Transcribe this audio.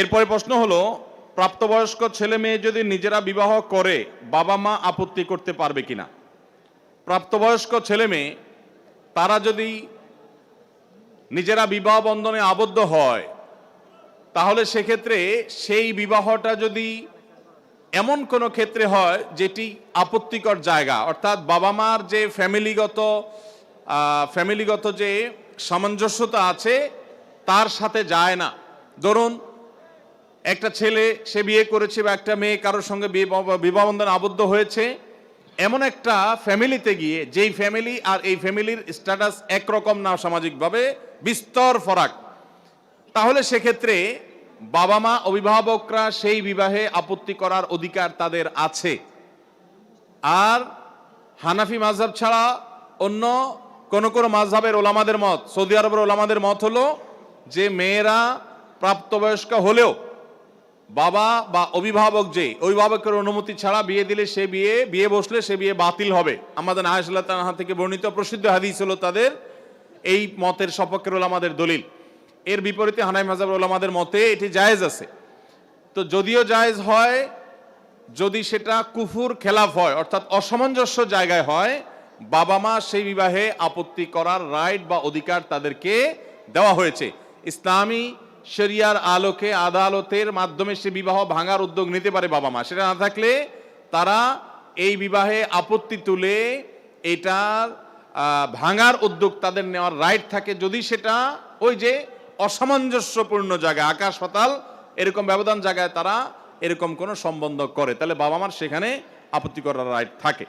এরপরে প্রশ্ন হলো, প্রাপ্তবয়স্ক ছেলে মেয়ে যদি নিজেরা বিবাহ করে, বাবা মা আপত্তি করতে পারবে কিনা? প্রাপ্তবয়স্ক ছেলে মেয়ে, তারা যদি নিজেরা বিবাহ বন্ধনে আবদ্ধ হয়, তাহলে সেক্ষেত্রে সেই বিবাহটা যদি এমন কোনো ক্ষেত্রে হয়, যেটি আপত্তিকর জায়গা, অর্থাৎ বাবা মার যে ফ্যামিলিগত ফ্যামিলিগত যে সামঞ্জস্যতা আছে, তার সাথে যায় না। ধরুন একটা ছেলে, সে বিয়ে করেছে বা একটা মেয়ে কারোর সঙ্গে বিয়ে বিবাহ বন্ধনে আবদ্ধ হয়েছে। এমন একটা ফ্যামিলিতে গিয়ে, যেই ফ্যামিলি আর এই ফ্যামিলির স্ট্যাটাস একরকম না সামাজিকভাবে, বিস্তর ফরাক। তাহলে সেক্ষেত্রে বাবা মা অভিভাবকরা সেই বিবাহে আপত্তি করার অধিকার তাদের আছে। আর হানাফি মাযহাব ছাড়া অন্য কোন কোন মাযহাবের ওলামাদের মত, সৌদি আরবের ওলামাদের মত হলো যে, মেয়েরা প্রাপ্তবয়স্ক হলেও বাবা বা অভিভাবক যে অভিভাবকের অনুমতি ছাড়া বিয়ে দিলে সে বিয়ে বিয়ে বসলে সে বিয়ে বাতিল হবে। আমাদের আয়সাল্লাহ তানহা থেকে বর্ণিত প্রসিদ্ধ হাদিস হলো তাদের এই মতের সপক্ষের ওলামাদের দলিল। এর বিপরীতে হানাই মাজাব ওলামাদের মতে এটি জায়েজ আছে। তো যদিও জায়েজ হয়, যদি সেটা কুফুর খেলাফ হয়, অর্থাৎ অসামঞ্জস্য জায়গায় হয়, বাবা মা সেই বিবাহে আপত্তি করার রাইট বা অধিকার তাদেরকে দেওয়া হয়েছে। ইসলামী শরিয়ার আলোকে, আদালতের মাধ্যমে সে বিবাহ ভাঙার উদ্যোগ নিতে পারে বাবা মা। সেটা না থাকলে তারা এই বিবাহে আপত্তি তুলে এটার ভাঙার উদ্যোগ তাদের নেওয়ার রাইট থাকে। যদি সেটা ওই যে অসামঞ্জস্যপূর্ণ জায়গায়, আকাশ, পাতাল, এরকম ব্যবধান জায়গায় তারা এরকম কোনো সম্বন্ধ করে, তাহলে বাবা মার সেখানে আপত্তি করার রাইট থাকে।